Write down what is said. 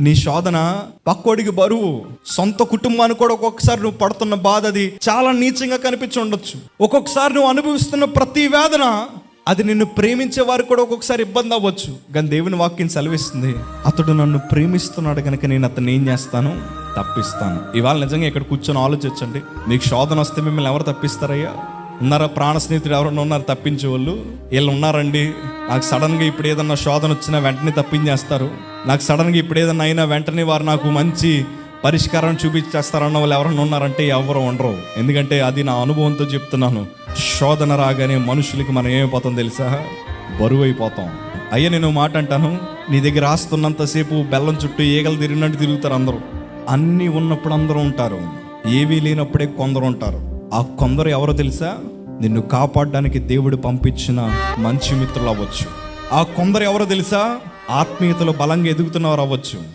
నీ శోధన పక్కోడికి బరువు. సొంత కుటుంబానికి కూడా ఒక్కొక్కసారి నువ్వు పడుతున్న బాధ అది చాలా నీచంగా కనిపించి ఉండొచ్చు. ఒక్కొక్కసారి నువ్వు అనుభవిస్తున్న ప్రతి వేదన అది నిన్ను ప్రేమించే వారికి కూడా ఒక్కొక్కసారి ఇబ్బంది అవ్వచ్చు. కానీ దేవుని వాక్యం సెలవిస్తుంది అతడు నన్ను ప్రేమిస్తున్నాడు కనుక నేను అతను ఏం చేస్తాను? తప్పిస్తాను. ఇవాళ నిజంగా ఇక్కడ కూర్చొని ఆలోచించండి. మీకు శోధన వస్తే మిమ్మల్ని ఎవరు తప్పిస్తారయ్యా? ఉన్నారా ప్రాణ స్నేహితుడు ఎవరన్నా ఉన్నారు తప్పించే వాళ్ళు? వీళ్ళు ఉన్నారండి. నాకు సడన్గా ఇప్పుడు ఏదన్నా శోధన వచ్చినా వెంటనే తప్పించేస్తారు. నాకు సడన్గా ఇప్పుడు ఏదన్నా అయినా వెంటనే వారు నాకు మంచి పరిష్కారం చూపించేస్తారన్న వాళ్ళు ఎవరన్నా ఉన్నారంటే ఎవరు ఉండరు. ఎందుకంటే అది నా అనుభవంతో చెప్తున్నాను. శోధన రాగానే మనుషులకి మనం ఏమైపోతాం తెలుసా? బరువు అయిపోతాం అయ్యా నేను మాట అంటాను. నీ దగ్గర ఆస్తున్నంతసేపు బెల్లం చుట్టూ ఈగలు తిరిగినట్టు తిరుగుతారు అందరూ. అన్నీ ఉన్నప్పుడు అందరూ ఉంటారు. ఏవీ లేనప్పుడే కొందరు ఉంటారు. ఆ కొందరు ఎవరో తెలుసా? నిన్ను కాపాడడానికి దేవుడు పంపించిన మంచి మిత్రులు అవ్వచ్చు. ఆ కొందరు ఎవరో తెలుసా? ఆత్మీయతలో బలంగా ఎదుగుతున్నవారు అవ్వచ్చు.